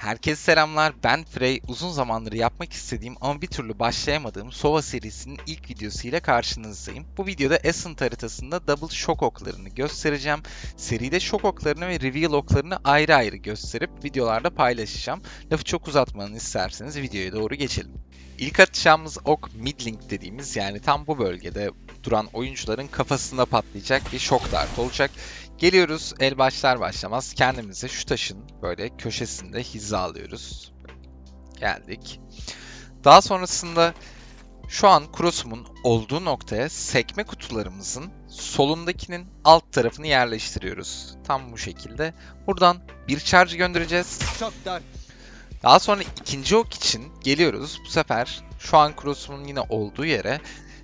Herkese selamlar. Ben Frey. Uzun zamandır yapmak istediğim ama bir türlü başlayamadığım Sova serisinin ilk videosu ile karşınızdayım. Bu videoda Ascent haritasında Double Shock oklarını göstereceğim. Seride şok oklarını ve Reveal oklarını ayrı ayrı gösterip videolarda paylaşacağım. Lafı çok uzatmanı isterseniz videoya doğru geçelim. İlk atacağımız ok midlink dediğimiz yani tam bu bölgede duran oyuncuların kafasında patlayacak bir şok dart olacak. Geliyoruz el başlar başlamaz kendimizi şu taşın böyle köşesinde hizalıyoruz. Geldik. Daha sonrasında şu an cross'umun olduğu noktaya sekme kutularımızın solundakinin alt tarafını yerleştiriyoruz. Tam bu şekilde. Buradan bir charge göndereceğiz. Çok dar. Daha sonra ikinci ok için geliyoruz. Bu sefer şu an cross'umun yine olduğu yere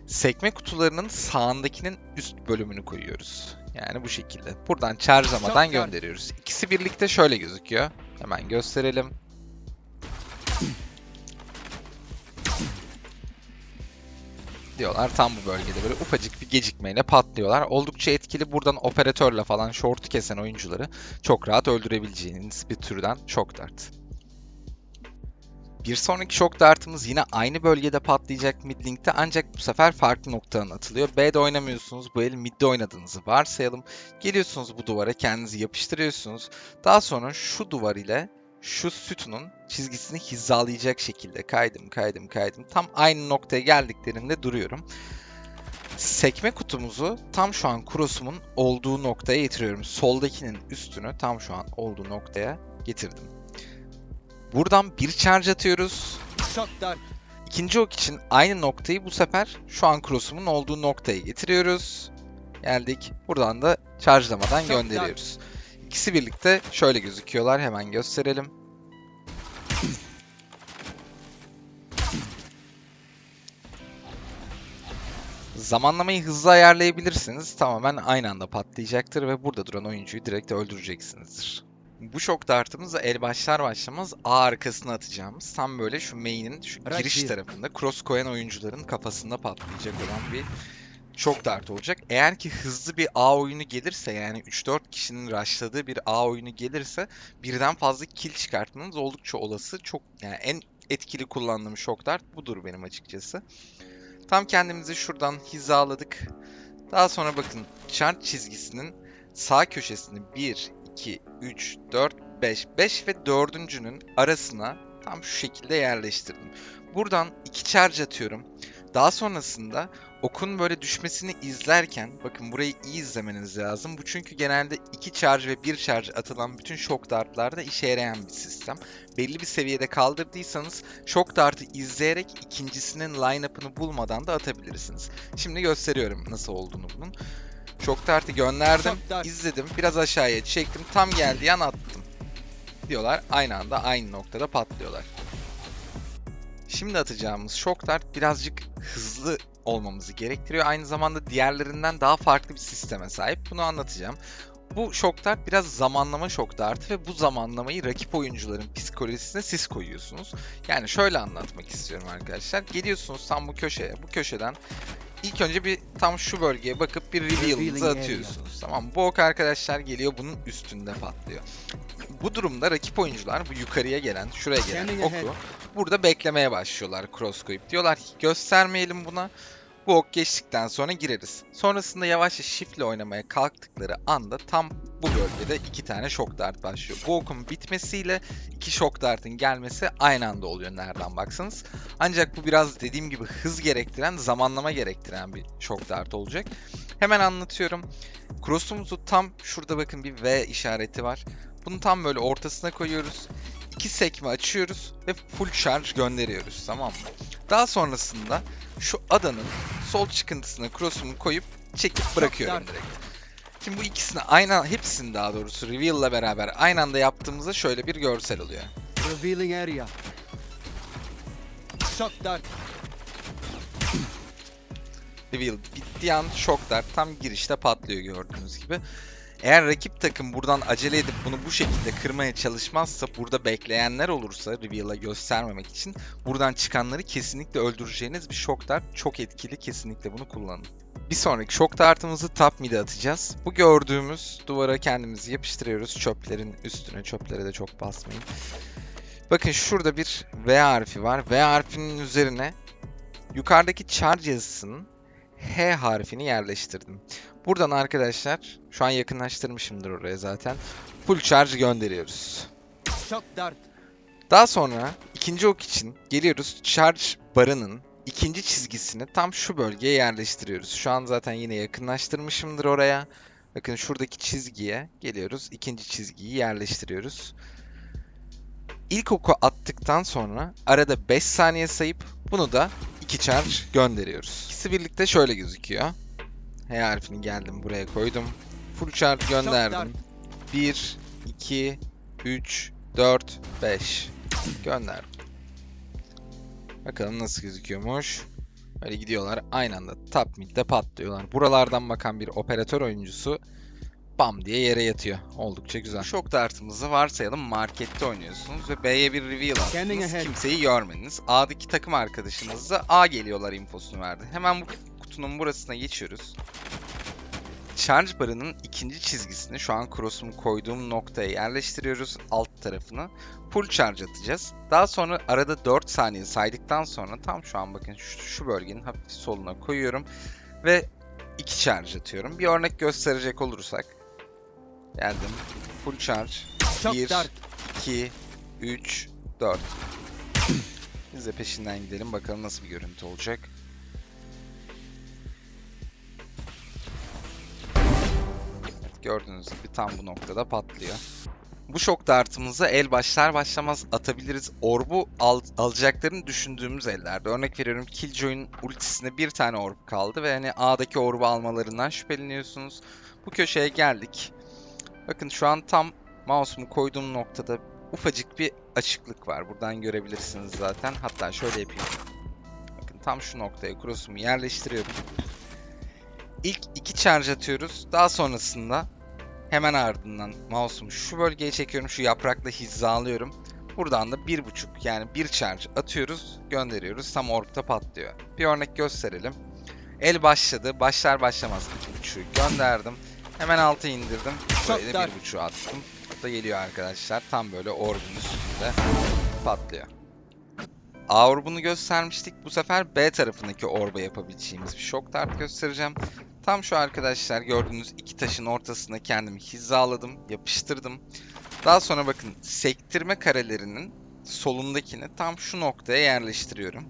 sekme kutularının sağındakinin üst bölümünü koyuyoruz. Yani bu şekilde. Buradan charge'lamadan Çok gönderiyoruz. İkisi birlikte şöyle gözüküyor. Hemen gösterelim. diyorlar. Tam bu bölgede böyle ufacık bir gecikmeyle patlıyorlar. Oldukça etkili. Buradan operatörle falan short'u kesen oyuncuları çok rahat öldürebileceğiniz bir türden shock dart. Bir sonraki şok dartımız yine aynı bölgede patlayacak midlinkte ancak bu sefer farklı noktadan atılıyor. B'de oynamıyorsunuz. Bu el midde oynadığınızı varsayalım. Geliyorsunuz bu duvara kendinizi yapıştırıyorsunuz. Daha sonra şu duvar ile şu sütunun çizgisini hizalayacak şekilde kaydım kaydım kaydım. Tam aynı noktaya geldiklerinde duruyorum. Sekme kutumuzu tam şu an cross'umun olduğu noktaya getiriyorum. Soldakinin üstünü tam şu an olduğu noktaya getirdim. Buradan bir charge atıyoruz. İkinci ok için aynı noktayı bu sefer şu an cross'umun olduğu noktaya getiriyoruz. Geldik. Buradan da charge'lamadan gönderiyoruz. İkisi birlikte şöyle gözüküyorlar. Hemen gösterelim. Zamanlamayı hızlı ayarlayabilirsiniz. Tamamen aynı anda patlayacaktır ve burada duran oyuncuyu direkt öldüreceksinizdir. Bu şok dartımız da el başlar başlamaz A arkasına atacağımız tam böyle şu main'in şu giriş tarafında cross koyan oyuncuların kafasında patlayacak olan bir şok dart olacak. Eğer ki hızlı bir A oyunu gelirse yani 3-4 kişinin rushladığı bir A oyunu gelirse birden fazla kill çıkartmanız oldukça olası. Çok yani en etkili kullandığım şok dart budur benim açıkçası. Tam kendimizi şuradan hizaladık. Daha sonra bakın chart çizgisinin sağ köşesini 1, 2, 3, 4, 5, 5 ve 4.'ünün arasına tam şu şekilde yerleştirdim. Buradan 2 charge atıyorum. Daha sonrasında okun böyle düşmesini izlerken bakın burayı iyi izlemeniz lazım. Bu çünkü genelde 2 charge ve 1 charge atılan bütün shock dartlarda işe yarayan bir sistem. Belli bir seviyede kaldırdıysanız shock dartı izleyerek ikincisinin line-up'ını bulmadan da atabilirsiniz. Şimdi gösteriyorum nasıl olduğunu bunun. Shock dartı gönderdim, Çok izledim, biraz aşağıya çektim, tam geldiği an attım. Diyorlar aynı anda aynı noktada patlıyorlar. Şimdi atacağımız shock dart birazcık hızlı olmamızı gerektiriyor. Aynı zamanda diğerlerinden daha farklı bir sisteme sahip. Bunu anlatacağım. Bu shock dart biraz zamanlama shock dartı ve bu zamanlamayı rakip oyuncuların psikolojisine siz koyuyorsunuz. Yani şöyle anlatmak istiyorum arkadaşlar. Geliyorsunuz tam bu köşeye, bu köşeden ilk önce bir tam şu bölgeye bakıp bir reveal'ınızı atıyorsunuz. Tamam? Bu ok arkadaşlar geliyor bunun üstünde patlıyor. Bu durumda rakip oyuncular bu yukarıya gelen, şuraya gelen oku burada beklemeye başlıyorlar cross koyup. Diyorlar ki göstermeyelim buna. Bu ok geçtikten sonra gireriz. Sonrasında yavaşça shift'le oynamaya kalktıkları anda tam bu bölgede iki tane shock dart başlıyor. Bu okun bitmesiyle iki shock dart'ın gelmesi aynı anda oluyor nereden baksanız. Ancak bu biraz dediğim gibi hız gerektiren, zamanlama gerektiren bir shock dart olacak. Hemen anlatıyorum. Cross'umuzu tam şurada bakın bir V işareti var. Bunu tam böyle ortasına koyuyoruz. İki sekme açıyoruz ve full charge gönderiyoruz tamam mı? Daha sonrasında şu adanın sol çıkıntısına cross'umu koyup çekip bırakıyorum direkt. Şimdi bu ikisini aynı hepsini daha doğrusu reveal'la beraber aynı anda yaptığımızda şöyle bir görsel oluyor. Revealing area. Çok dar. Reveal bittiği an shock dart tam girişte patlıyor gördüğünüz gibi. Eğer rakip takım buradan acele edip bunu bu şekilde kırmaya çalışmazsa burada bekleyenler olursa Reveal'a göstermemek için buradan çıkanları kesinlikle öldüreceğiniz bir shock dart çok etkili kesinlikle bunu kullanın. Bir sonraki shock dartımızı top mid'e atacağız. Bu gördüğümüz duvara kendimizi yapıştırıyoruz çöplerin üstüne çöplere de çok basmayın. Bakın şurada bir V harfi var. V harfinin üzerine yukarıdaki charge yazısının H harfini yerleştirdim. Buradan arkadaşlar şu an yakınlaştırmışımdır oraya zaten. Full charge gönderiyoruz. Shock dart. Daha sonra ikinci ok için geliyoruz charge barının ikinci çizgisini tam şu bölgeye yerleştiriyoruz. Şu an zaten yine yakınlaştırmışımdır oraya. Bakın şuradaki çizgiye geliyoruz. ikinci çizgiyi yerleştiriyoruz. İlk oku attıktan sonra arada 5 saniye sayıp bunu da 2 charge gönderiyoruz. İkisi birlikte şöyle gözüküyor. H harfini geldim buraya koydum. Full charge gönderdim. 1, 2, 3, 4, 5. Gönderdim. Bakalım nasıl gözüküyormuş. Böyle gidiyorlar aynı anda top mid'de patlıyorlar. Buralardan bakan bir operatör oyuncusu bam diye yere yatıyor. Oldukça güzel. Şok dartımızı varsayalım markette oynuyorsunuz ve B'ye bir reveal attınız. Kimseyi görmediniz. A'daki takım arkadaşınız da A geliyorlar infosunu verdi. Hemen bu kutunun burasına geçiyoruz. Charge barının ikinci çizgisini şu an cross'umu koyduğum noktaya yerleştiriyoruz alt tarafını. Full charge atacağız. Daha sonra arada 4 saniye saydıktan sonra tam şu an bakın şu, şu bölgenin hafif soluna koyuyorum ve 2 charge atıyorum. Bir örnek gösterecek olursak geldim. Full charge Shock Bir. dart. 2 3 4 Biz de peşinden gidelim bakalım nasıl bir görüntü olacak. Gördüğünüz gibi tam bu noktada patlıyor. Bu şok dartımızı el başlar başlamaz atabiliriz. Orbu al- alacaklarını düşündüğümüz ellerde. Örnek veriyorum Killjoy'un ultisinde bir tane orb kaldı ve hani A'daki orbu almalarından şüpheleniyorsunuz. Bu köşeye geldik. Bakın şu an tam mouse'umu koyduğum noktada ufacık bir açıklık var. Buradan görebilirsiniz zaten. Hatta şöyle yapayım. Bakın tam şu noktaya cross'umu yerleştiriyorum. İlk iki charge atıyoruz. Daha sonrasında hemen ardından mouse'umu şu bölgeye çekiyorum. Şu yaprakla hizalıyorum. Buradan da bir buçuk yani bir charge atıyoruz, gönderiyoruz. Tam orkta patlıyor. Bir örnek gösterelim. El başladı. Başlar başlamaz iki buçuğu gönderdim. Hemen altı indirdim. Çok Böyle dar. bir buçuğu attım. Bu da geliyor arkadaşlar. Tam böyle orbun üstünde patlıyor. A orbunu göstermiştik. Bu sefer B tarafındaki orba yapabileceğimiz bir şok dart göstereceğim. Tam şu arkadaşlar gördüğünüz iki taşın ortasına kendimi hizaladım, yapıştırdım. Daha sonra bakın sektirme karelerinin solundakini tam şu noktaya yerleştiriyorum.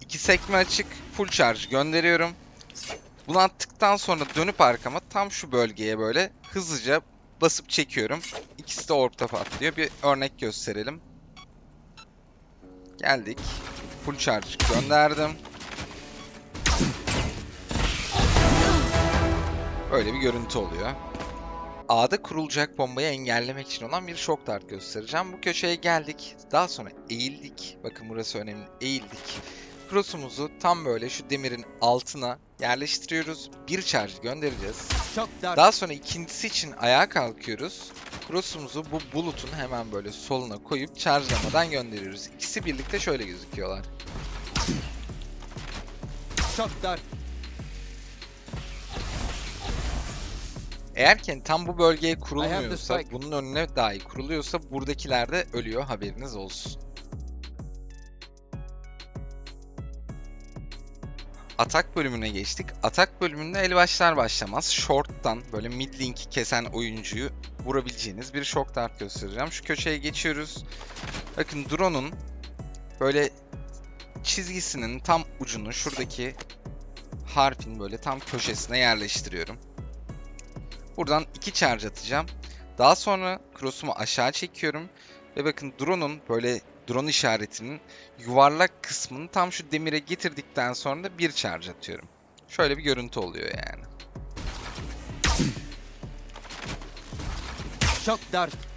İki sekme açık, full charge gönderiyorum. Bunu attıktan sonra dönüp arkama tam şu bölgeye böyle hızlıca basıp çekiyorum. İkisi de orta patlıyor. Bir örnek gösterelim. Geldik. Full charge gönderdim. Böyle bir görüntü oluyor. A'da kurulacak bombayı engellemek için olan bir şok dart göstereceğim. Bu köşeye geldik. Daha sonra eğildik. Bakın burası önemli. Eğildik. Cross'umuzu tam böyle şu demirin altına yerleştiriyoruz. Bir charge göndereceğiz. Daha sonra ikincisi için ayağa kalkıyoruz. Cross'umuzu bu bulutun hemen böyle soluna koyup charge'lamadan gönderiyoruz. İkisi birlikte şöyle gözüküyorlar. Shock dart. Eğer ki tam bu bölgeye kurulmuyorsa, bunun önüne dahi kuruluyorsa buradakiler de ölüyor haberiniz olsun. Atak bölümüne geçtik. Atak bölümünde el başlar başlamaz short'tan böyle mid link'i kesen oyuncuyu vurabileceğiniz bir shock dart göstereceğim. Şu köşeye geçiyoruz. Bakın drone'un böyle çizgisinin tam ucunu şuradaki harfin böyle tam köşesine yerleştiriyorum. Buradan iki charge atacağım. Daha sonra cross'umu aşağı çekiyorum. Ve bakın drone'un böyle drone işaretinin yuvarlak kısmını tam şu demire getirdikten sonra da bir charge atıyorum. Şöyle bir görüntü oluyor yani. Shock dart.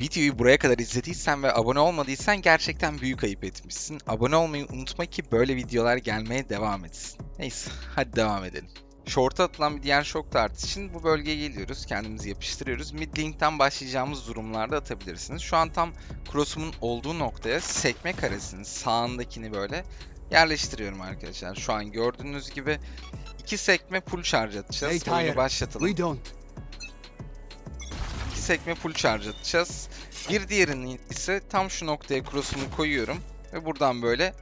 Videoyu buraya kadar izlediysen ve abone olmadıysan gerçekten büyük ayıp etmişsin. Abone olmayı unutma ki böyle videolar gelmeye devam etsin. Neyse hadi devam edelim. Short'a atılan bir diğer şok dart için bu bölgeye geliyoruz. Kendimizi yapıştırıyoruz. Mid link'ten başlayacağımız durumlarda atabilirsiniz. Şu an tam cross'umun olduğu noktaya sekme karesinin sağındakini böyle yerleştiriyorum arkadaşlar. Şu an gördüğünüz gibi iki sekme full charge atacağız. Stay Oyunu başlatalım. We don't. Sekme full charge atacağız. Bir diğerinin ise tam şu noktaya cross'umu koyuyorum ve buradan böyle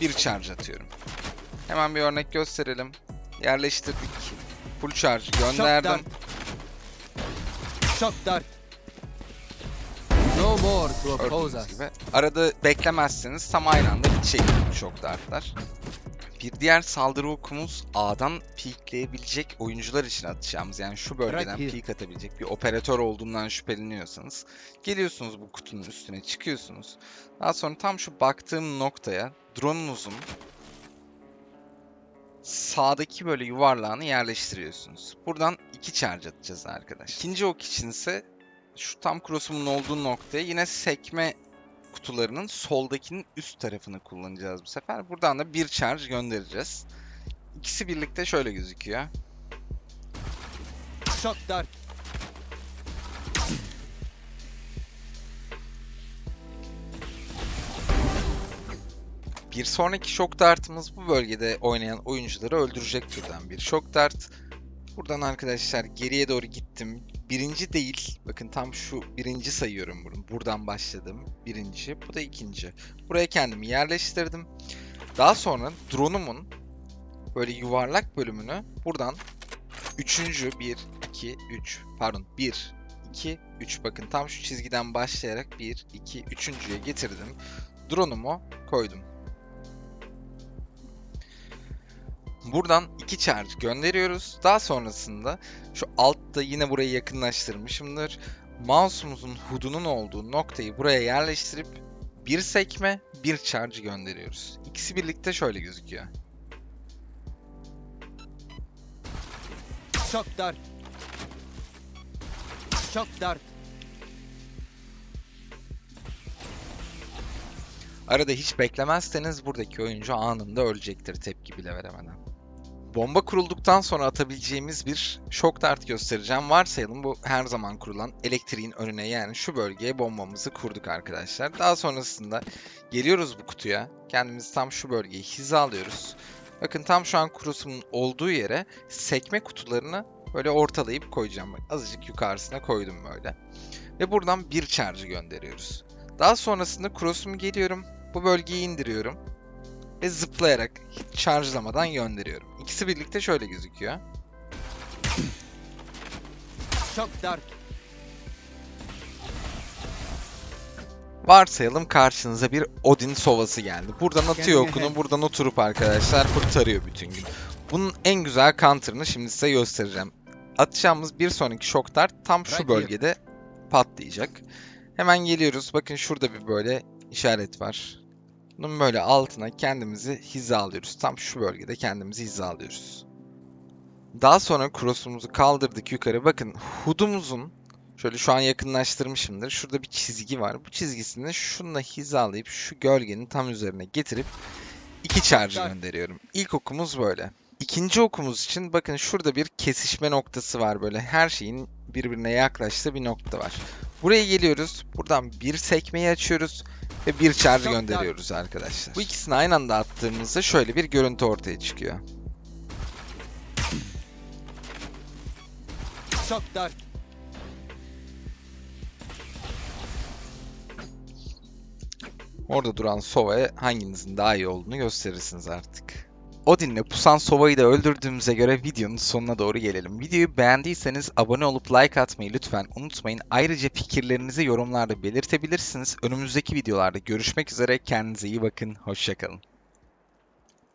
bir charge atıyorum. Hemen bir örnek gösterelim. Yerleştirdik. Full charge gönderdim. Shock dart. No more to oppose us. gibi. Arada beklemezseniz tam aynı anda bitecek şok dartlar. Bir diğer saldırı okumuz A'dan peekleyebilecek oyuncular için atacağımız yani şu bölgeden here. peek atabilecek bir operatör olduğundan şüpheleniyorsanız geliyorsunuz bu kutunun üstüne çıkıyorsunuz. Daha sonra tam şu baktığım noktaya drone'unuzun sağdaki böyle yuvarlağını yerleştiriyorsunuz. Buradan iki charge atacağız arkadaş. İkinci ok için ise şu tam cross'umun olduğu noktaya yine sekme kutularının soldakinin üst tarafını kullanacağız bu sefer. Buradan da bir charge göndereceğiz. İkisi birlikte şöyle gözüküyor. Shock dart. Bir sonraki şok dartımız bu bölgede oynayan oyuncuları öldürecek türden bir şok dart. Buradan arkadaşlar geriye doğru gittim. Birinci değil. Bakın tam şu birinci sayıyorum bunu. Buradan başladım. Birinci. Bu da ikinci. Buraya kendimi yerleştirdim. Daha sonra drone'umun böyle yuvarlak bölümünü buradan üçüncü bir, iki, üç pardon bir, iki, üç bakın tam şu çizgiden başlayarak bir, iki, üçüncüye getirdim. Drone'umu koydum. Buradan iki charge gönderiyoruz. Daha sonrasında şu altta yine burayı yakınlaştırmışımdır. Mouse'umuzun hudunun olduğu noktayı buraya yerleştirip bir sekme, bir charge gönderiyoruz. İkisi birlikte şöyle gözüküyor. Shock dart. Shock dart. Arada hiç beklemezseniz buradaki oyuncu anında ölecektir tepki bile veremeden. Bomba kurulduktan sonra atabileceğimiz bir şok dart göstereceğim. Varsayalım bu her zaman kurulan elektriğin önüne yani şu bölgeye bombamızı kurduk arkadaşlar. Daha sonrasında geliyoruz bu kutuya. Kendimizi tam şu bölgeye hizalıyoruz. Bakın tam şu an cross'umun olduğu yere sekme kutularını böyle ortalayıp koyacağım. Bak, azıcık yukarısına koydum böyle. Ve buradan bir charge gönderiyoruz. Daha sonrasında cross'umu geliyorum. Bu bölgeyi indiriyorum. Ve zıplayarak hiç charge'lamadan gönderiyorum. İkisi birlikte şöyle gözüküyor. Shock dart. Varsayalım karşınıza bir Odin sovası geldi. Buradan atıyor okunu, buradan oturup arkadaşlar kurtarıyor bütün gün. Bunun en güzel counter'ını şimdi size göstereceğim. Atacağımız bir sonraki şok dart tam şu bölgede patlayacak. Hemen geliyoruz. Bakın şurada bir böyle işaret var. Bunun böyle altına kendimizi hizalıyoruz. Tam şu bölgede kendimizi hizalıyoruz. Daha sonra cross'umuzu kaldırdık yukarı. Bakın hudumuzun şöyle şu an yakınlaştırmışımdır. Şurada bir çizgi var. Bu çizgisini şununla hizalayıp şu gölgenin tam üzerine getirip iki charge gönderiyorum. İlk okumuz böyle. İkinci okumuz için bakın şurada bir kesişme noktası var böyle. Her şeyin birbirine yaklaştığı bir nokta var. Buraya geliyoruz. Buradan bir sekmeyi açıyoruz ve bir charge Çok dar. gönderiyoruz arkadaşlar. Bu ikisini aynı anda attığımızda şöyle bir görüntü ortaya çıkıyor. Shock dart. Orada duran Sova'ya hanginizin daha iyi olduğunu gösterirsiniz artık. Odin'le pusan Sova'yı da öldürdüğümüze göre videonun sonuna doğru gelelim. Videoyu beğendiyseniz abone olup like atmayı lütfen unutmayın. Ayrıca fikirlerinizi yorumlarda belirtebilirsiniz. Önümüzdeki videolarda görüşmek üzere. Kendinize iyi bakın. Hoşçakalın.